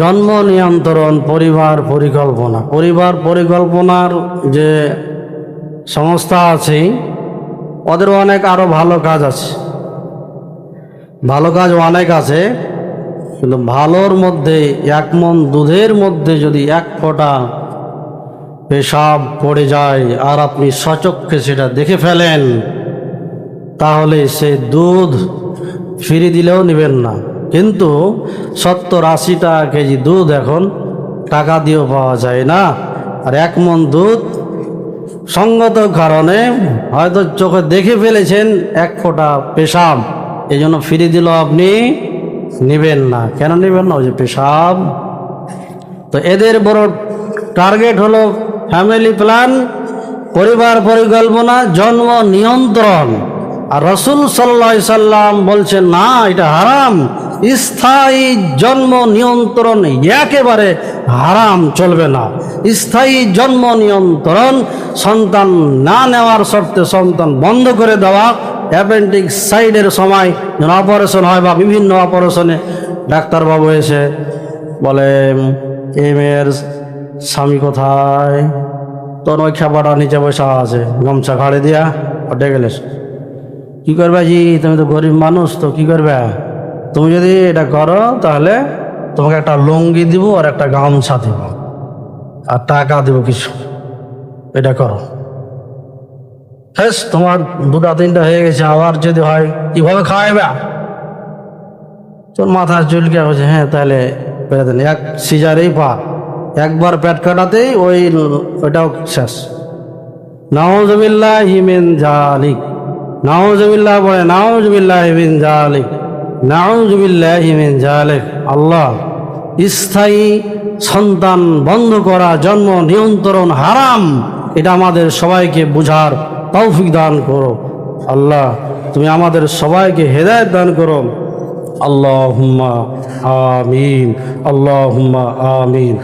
জন্ম, নিয়ন্ত্রণ, পরিবার, পরিকল্পনা। পরিবার, পরিকল্পনার যে সংস্থা আছে, ওদের অনেক আরও ভালো কাজ আছে। ভালো কাজ অনেক আছে, কিন্তু ভালোর মধ্যে, এক মন দুধের মধ্যে যদি এক ফোঁটা পেশাব পড়ে যায়, আর আপনি সচক্ষে সেটা দেখে ফেলেন, তাহলে সে দুধ ফিরে দিলেও নেবেন না। কিন্তু সত্তর আশি টাকা কেজি দুধ এখন টাকা দিয়েও পাওয়া যায় না। আর এক মন দুধ সঙ্গত কারণে হয়তো চোখে দেখে ফেলেছেন এক ফোঁটা পেশাব। এই জন্য ফিরে দিল আপনি, নেবেন না। কেন নেবেন না? ওই যে পেশাব। তো এদের বড় টার্গেট হলো ফ্যামিলি প্ল্যান, পরিবার পরিকল্পনা, জন্ম নিয়ন্ত্রণ। আর রসুল সাল্লা সাল্লাম বলছেন, না, এটা হারাম। স্থায়ী জন্ম নিয়ন্ত্রণ একেবারে হারাম চলবে না। স্থায়ী জন্ম নিয়ন্ত্রণ সন্তান না নেওয়ার শর্তে সন্তান বন্ধ করে দেওয়া অ্যাপেন্ডিক সাইডের সময় যেন অপারেশন হয় বা বিভিন্ন অপারেশনে ডাক্তারবাবু এসে বলে এই মেয়ের স্বামী কোথায়? তোর ওই খেপাটা নিচে বসা আছে, গামছা ঘাড়ে দিয়া ওটে গেলে। কি করবে জি? তুমি তো গরিব মানুষ, তো কি করবে? তুমি যদি এটা করো, তাহলে তোমাকে একটা লুঙ্গি দিব আর একটা গামছা দিব। আর টাকা দিব কিছু। এটা করো। হ্যাঁ তোমার দুটা তিনটা হয়ে গেছে। আবার যদি হয়, কীভাবে খাওয়াইবে? তোর মাথা চুলকে হচ্ছে হ্যাঁ তাহলে এক সিজারেই পা। একবার পেট কাটাতেই ওই ওইটাও শেষ। নাওজবিল্লাহ হিমেন জালিক। নাওজবিল্লাহ বলে নাওজবিল্লাহ হিমেন জালিক। আল্লাহ, স্থায়ী সন্তান বন্ধ করা, জন্ম নিয়ন্ত্রণ হারাম, এটা আমাদের সবাইকে বুঝার তৌফিক দান করো। আল্লাহ, তুমি আমাদের সবাইকে হেদায়ত দান করো। আল্লাহুম্মা আমিন আল্লাহুম্মা আমিন।